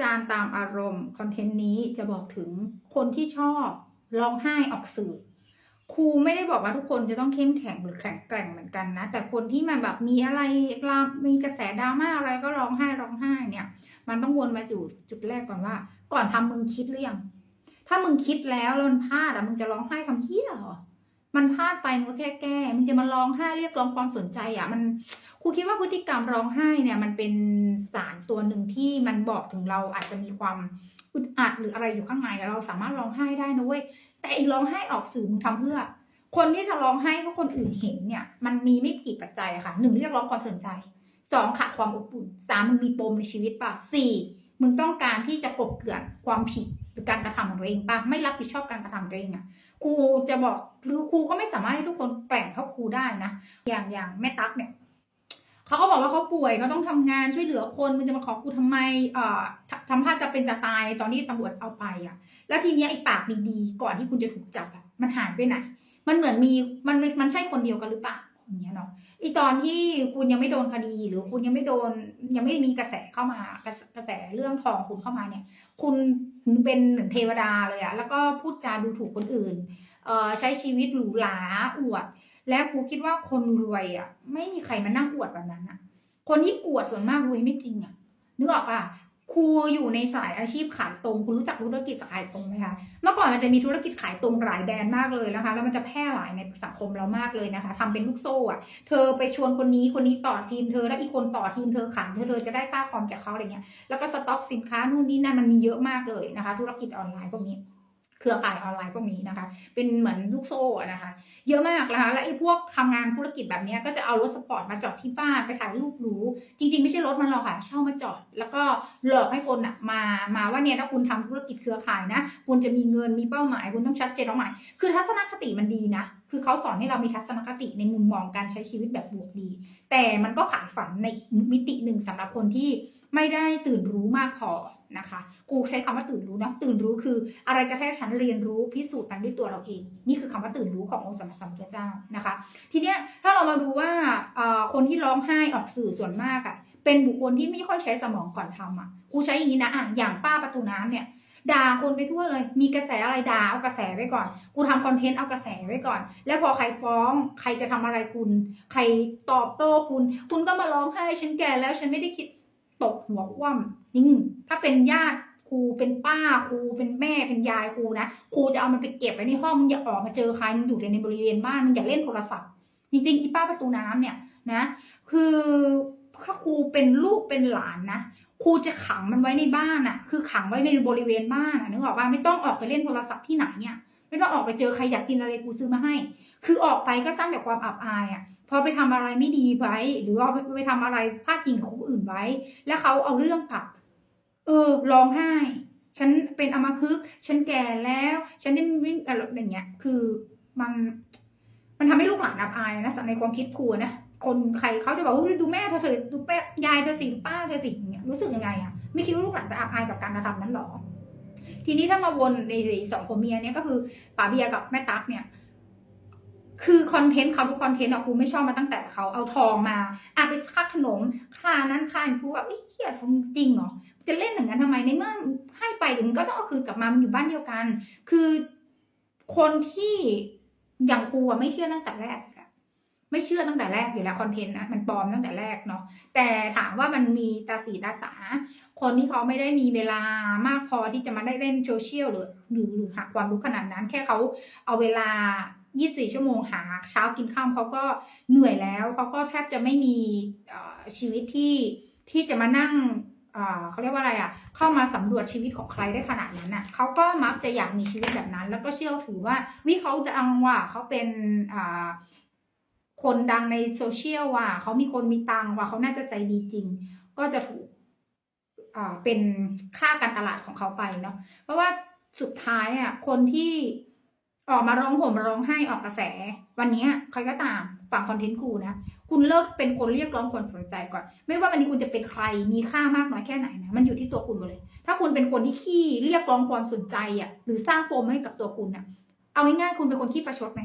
จานตามอารมณ์คอนเทนต์นี้จะบอกถึงคนที่ชอบร้องไห้ออกสื่อครูไม่ได้บอกว่าทุกคนจะต้องเข้มแข็งหรือแข็งแกร่งเหมือนกันนะ แต่คนที่มันแบบมีอะไรรามมีกระแสดราม่าอะไรก็ร้องไห้ร้องไห้เนี่ย มันต้องวนมาจุดจุดแรกก่อนว่า ก่อนทำมึงคิดหรือยังถ้ามึงคิดแล้วแล้วมันพลาดอะมึงจะร้องไห้ทำเหี้ยเหรอ มันพลาดไปมึงก็แค่แก้มึงจะมาร้องไห้เรียกร้องความสนใจอะมันครูคิดว่าพฤติกรรมร้องไห้เนี่ย มันเป็นสารตัวหนึ่งที่มันบอกถึงเราอาจจะมีความอึดอัดหรืออะไรอยู่ข้างในเราสามารถร้องไห้ได้นะเว้ยแต่อีร้องไห้ออกสื่อมึงทำเพื่อ คนที่จะร้องไห้เพราะคนอื่นเห็นเนี่ย มันมีไม่กี่ปัจจัยอะค่ะหนึ่งเรียกร้องความสนใจสองขาดความอบอุ่นสามมึงมีปมในชีวิตป่ะสี่มึงต้องการที่จะกบเกลื่อนความผิด หรือการกระทำของตัวเองป่ะไม่รับผิดชอบการกระทำตัวเองอะครูจะบอกหรือครูก็ไม่สามารถให้ทุกคนแกร่งเท่าครูได้นะอย่างอย่างแม่ตั๊กเนี่ยเขาก็บอกว่าเขาป่วยเขาต้องทำงานช่วยเหลือคนมึงจะมาขอกูทำไมเอ่อทำท่าจะเป็นจะตายตอนที่ตำรวจเอาไปอะ แล้วทีเนี้ยไอ้ปากดีๆก่อนที่คุณจะถูกจับอะมันหายไปไหน มันเหมือนมีมันมันใช่คนเดียวกันหรือเปล่าอย่างเงี้ยเนาะไอตอนที่คุณยังไม่โดนคดีหรือคุณยังไม่โดนยังไม่มีกระแสเข้ามากระแส เรื่องทองคุณเข้ามาเนี่ย คุณเป็นเหมือนเทวดาเลยอะแล้วก็พูดจาดูถูกคนอื่นเอ่อใช้ชีวิตหรูหราอวด และครูคิดว่าคนรวยอะไม่มีใครมานั่งอวดแบบนั้นอะคนที่อวดส่วนมากรวยไม่จริงอะนึกออกปะ ครูอยู่ในสายอาชีพขายตรงคุณรู้จักธุรกิจขายตรงไหมคะเมื่อก่อนมันจะมีธุรกิจขายตรงหลายแบรนด์มากเลยนะคะ แล้วมันจะแพร่หลายในสังคมเรามากเลยนะคะทำเป็นลูกโซ่อะเธอไปชวนคนนี้คนนี้ต่อทีมเธอแล้วอีกคนต่อทีมเธอขายเธอเธอจะได้ค่าคอมจากเขาอะไรเงี้ยแล้วก็สต็อกสินค้านู่นนี่นั่นมันมีเยอะมากเลยนะคะ ธุรกิจออนไลน์พวกนี้ เครือข่ายออนไลน์พวกนี้นะคะ เป็นเหมือนลูกโซ่อะนะคะ เยอะมากนะคะ และไอ้พวกทำงานธุรกิจแบบนี้ก็จะเอารถสปอร์ตมาจอดที่บ้านไปถ่ายรูปหรูจริง ๆ ไม่ใช่รถมันหรอกค่ะ เช่ามาจอด แล้วก็หลอกให้คนอะมา มาว่าเนี่ยถ้าคุณทำธุรกิจเครือข่ายนะ คุณจะมีเงินมีเป้าหมาย คุณต้องชัดเจนเป้าหมาย คือทัศนคติมันดีนะ คือเขาสอนให้เรามีทัศนคติในมุมมองการใช้ชีวิตแบบบวกดี แต่มันก็ขายฝันในมิติหนึ่งสำหรับคนที่ไม่ได้ตื่นรู้มากพอ นะคะ กูใช้คำว่าตื่นรู้นะ ตื่นรู้คือ อะไรก็แค่ฉันเรียนรู้พิสูจน์มันด้วยตัวเราเอง นี่คือคำว่าตื่นรู้ขององค์สมมาสัมพุทธเจ้านะคะ ทีเนี้ยถ้าเรามาดูว่าคนที่ร้องไห้ออกสื่อส่วนมากอะ่ะ เป็นบุคคลที่ไม่ค่อยใช้สมองก่อนทำอะ กูใช้อย่างนี้นะอะอย่างป้าประตูน้ำเนี่ยด่าคนไปทั่วเลย มีกระแสอะไรด่าเอากระแสไว้ก่อน กูทำคอนเทนต์เอากระแสไว้ก่อน แล้วพอใครฟ้อง ใครจะทำอะไรคุณ ใครตอบโต้คุณ คุณก็มาร้องไห้ฉันแก่แล้วฉันไม่ได้คิด ตกหัวคว่ำยิ่งถ้าเป็นญาติครูเป็นป้าครูเป็นแม่เป็นยายครูนะครูจะเอามันไปเก็บไว้ในห้องมึงอย่าออกมาเจอใครมึงอยู่แต่ในบริเวณบ้านมึงอย่าเล่นโทรศัพท์ จริงๆอีป้าประตูน้ำเนี่ยนะ คือถ้าครูเป็นลูกเป็นหลานนะครูจะขังมันไว้ในบ้านอะ่ะคือขังไว้ในบริเวณบ้านอะนึกออกว่าไม่ต้องออกไปเล่นโทรศัพท์ที่ไหนเนี่ย ไม่ต้องออกไปเจอใครอยากกินอะไรกูซื้อมาให้ คือออกไปก็สร้างแต่ความอับอายอะ่ะ พอไปทำอะไรไม่ดีไว้ หรือว่าไปไปทำอะไรพลาดพิงคนอื่นไว้ แล้วเขาเอาเรื่องกลับ เออร้องไห้ ฉันเป็นอัมพฤกฉันแก่แล้ว ฉันได้วิ่งอะไรอย่างเงี้ย คือมัน มันทำให้ลูกหลานอับอายนะในความคิดครูนะคนใครเขาจะบอกว่าดูแม่เธอเถอดูแม่ยายเธอสิป้าเธอสิเงี้ยรู้สึกยังไงอะไม่คิดว่าลูกหลานจะอับอายกับการกระทำ ทีนี้ถ้ามาวนในสองผัวเมียเนี่ยก็คือป๋าเบียกับแม่ตั๊กเนี่ยคือคอนเทนต์เขาทุกคอนเทนต์อะครูไม่ชอบมาตั้งแต่เขาเอาทองมาอะไปค่าขนมค่านั้นค่านี้ครูแบบเอ้ยเหี้ยทองจริงเหรอจะเล่นอย่างนั้นทำไมในเมื่อให้ไปเดี๋ยวมันก็ต้องเอาคืนกลับมามันอยู่บ้านเดียวกัน คือคนที่อย่างครูอะไม่เชื่อตั้งแต่แรก ไม่เชื่อตั้งแต่แรกอยู่แล้วคอนเทนต์นะมันปลอมตั้งแต่แรกเนาะแต่ถามว่ามันมีตาสีตาสา คนที่เขาไม่ได้มีเวลามากพอที่จะมาได้เล่นโซเชียลหรือหรือหรือหาความรู้ขนาดนั้น แค่เขาเอาเวลา 24 ชั่วโมงหาเช้ากินข้ามเขาก็เหนื่อยแล้วเขาก็แทบจะไม่มีชีวิตที่ที่จะมานั่งเขาเรียกว่าอะไรอะ เข้ามาสำรวจชีวิตของใครได้ขนาดนั้นน่ะเขาก็มักจะอยากมีชีวิตแบบนั้น แล้วก็เชื่อถือว่าวิเขาดังว่าเขาเป็น คนดังในโซเชียลว่าเขามีคนมีตังว่าเขาน่าจะใจดีจริง ก็จะถูกอ่าเป็นค่าการตลาดของเขาไปเนาะเพราะว่าสุดท้ายอะคนที่ออกมาร้องห่มร้องไห้ออกกระแส วันนี้ใครก็ตามฝั่งคอนเทนต์ครูนะ คุณเลิกเป็นคนเรียกร้องคนสนใจก่อน ไม่ว่าวันนี้คุณจะเป็นใครมีค่ามากน้อยแค่ไหนนะมันอยู่ที่ตัวคุณหมดเลย ถ้าคุณเป็นคนที่ขี้เรียกร้องความสนใจอะหรือสร้างโฟมให้กับตัวคุณอะ เอาง่ายๆคุณเป็นคนขี้ประชดไหม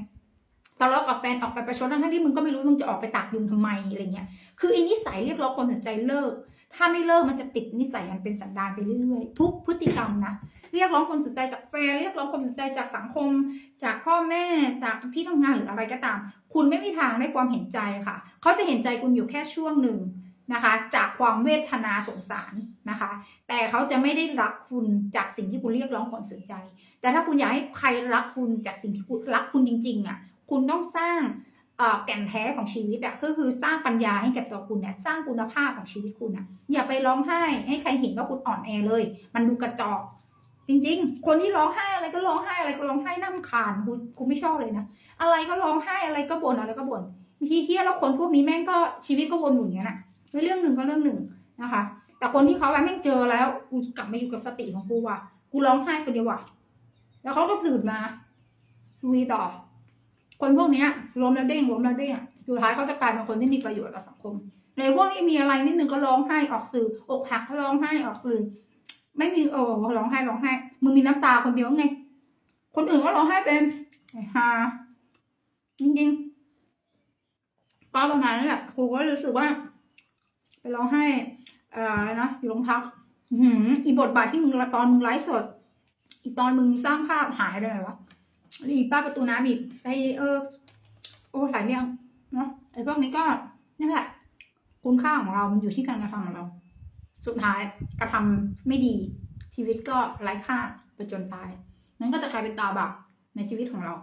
ทะเลาะกับแฟนออกไปประชดทั้งที่มึงก็ไม่รู้มึงจะออกไปตักยุงทำไมอะไรเงี้ยคือไอ้นิสัยเรียกร้องความสนใจเลิก ถ้าไม่เลิกมันจะติดนิสัยมันเป็นสันดานไปเรื่อยๆ ทุกพฤติกรรมนะเรียกร้องความสนใจจากแฟนเรียกร้องความสนใจจากสังคม จากพ่อแม่จากที่ทำงานหรืออะไรก็ตาม คุณไม่มีทางได้ความเห็นใจค่ะ เขาจะเห็นใจคุณอยู่แค่ช่วงหนึ่งนะคะ จากความเวทนาสงสารนะคะ แต่เขาจะไม่ได้รักคุณจากสิ่งที่คุณเรียกร้องความสนใจ แต่ถ้าคุณอยากให้ใครรักคุณจากสิ่งที่คุณรักคุณจริงๆอะ คุณต้องสร้างแก่นแท้ของชีวิตอะก็คือสร้างปัญญาให้กับตัวคุณเนี่ยสร้างคุณภาพของชีวิตคุณอะอย่าไปร้องไห้ให้ใครเห็นว่าคุณอ่อนแอเลย มันดูกระจอก จริง ๆ คนที่ร้องไห้อะไรก็ร้องไห้อะไรก็ร้องไห้น้ำคาญกูกูไม่ชอบเลยนะอะไรก็ร้องไห้อะไรก็บ่นอะไรก็บ่นทีเที่ยแล้วคนพวกนี้แม่งก็ชีวิตก็วนอยู่อย่างนี้นะไม่เรื่องหนึ่งก็เรื่องหนึ่งนะคะ แต่คนที่เขาแบบแม่งเจอแล้วกูกลับมาอยู่กับสติของกูว่ะกูร้องไห้คนเดียวว่ะแล้วเขาก็ตื่นมาลุยต่อ คนพวกนี้ล้มแล้วเด้งล้มแล้วเด้งอะสุดท้ายเขาจะกลายเป็นคนที่มีประโยชน์ต่อสังคมในพวกนี้มีอะไรนิดนึงก็ร้องไห้ออกสื่ออกหักก็ร้องไห้ออกสื่อไม่มีโอ้ร้องไห้ร้องไห้มึงมีน้ำตาคนเดียวไง คนอื่นก็ร้องไห้เป็นไอ้ฮาจริงๆก็ประมาณนั้นแหละครูก็รู้สึกว่าไปร้องไห้อ่ออะไรนะอยู่โรงพักอืออีบทบาทที่มึงตอนมึงไลฟ์สด อีตอนมึงสร้างภาพหายไปไหนวะ อีป้าประตูน้ำอีกไปเออ โอ้หลายเรื่องเนาะไอ้พวกนี้ก็นี่แหละคุณค่าของเรา มันอยู่ที่การกระทำของเรา สุดท้ายกระทำไม่ดี ชีวิตก็ไร้ค่าไปจนตาย นั้นก็จะกลายเป็นตาบาปในชีวิตของเรา